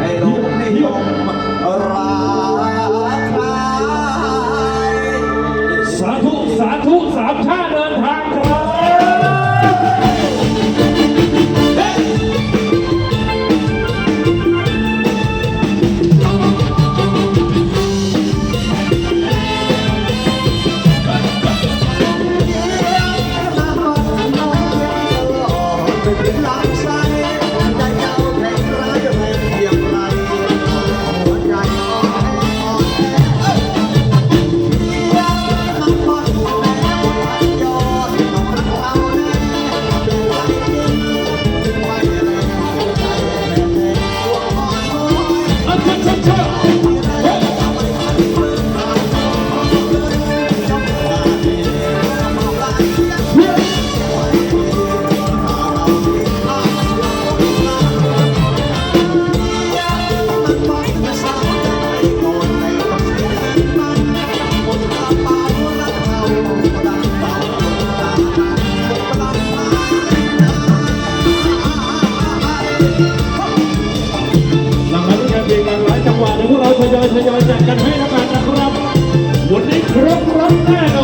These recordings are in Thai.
ให้โลกนิยมราสาธุ สาธุสามชาติเดินทางครับเป็นร ทยอยแจกกันให้นะครับวันนี้ครบรถแน่นอน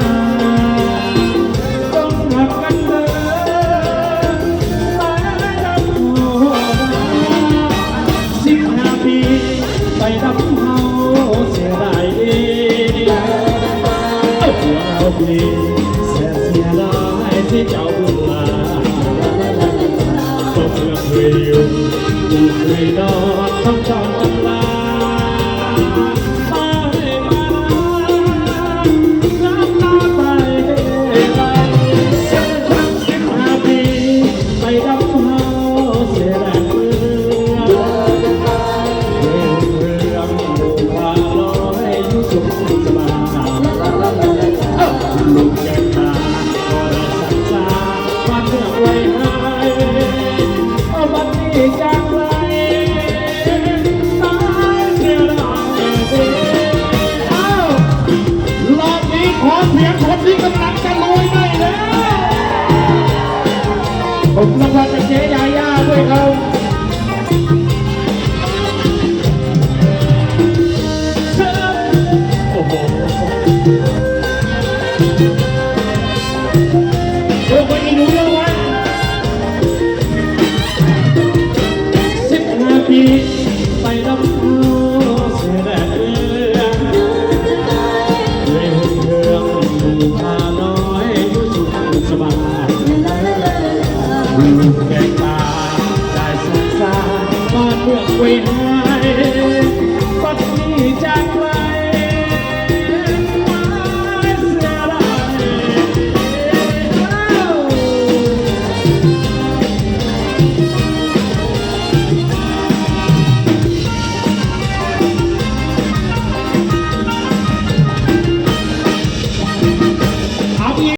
ที่เจ้าบุญมาตก็เพื่อเคยอยู่เคยนอนทั้งใจ สียงคนที่กำลังจะลุยได้แล้วผมรางวัลจากเจ๊ยาย่าด้วยครับ เก่ตาได้สงสารบ้านเมืองเวหา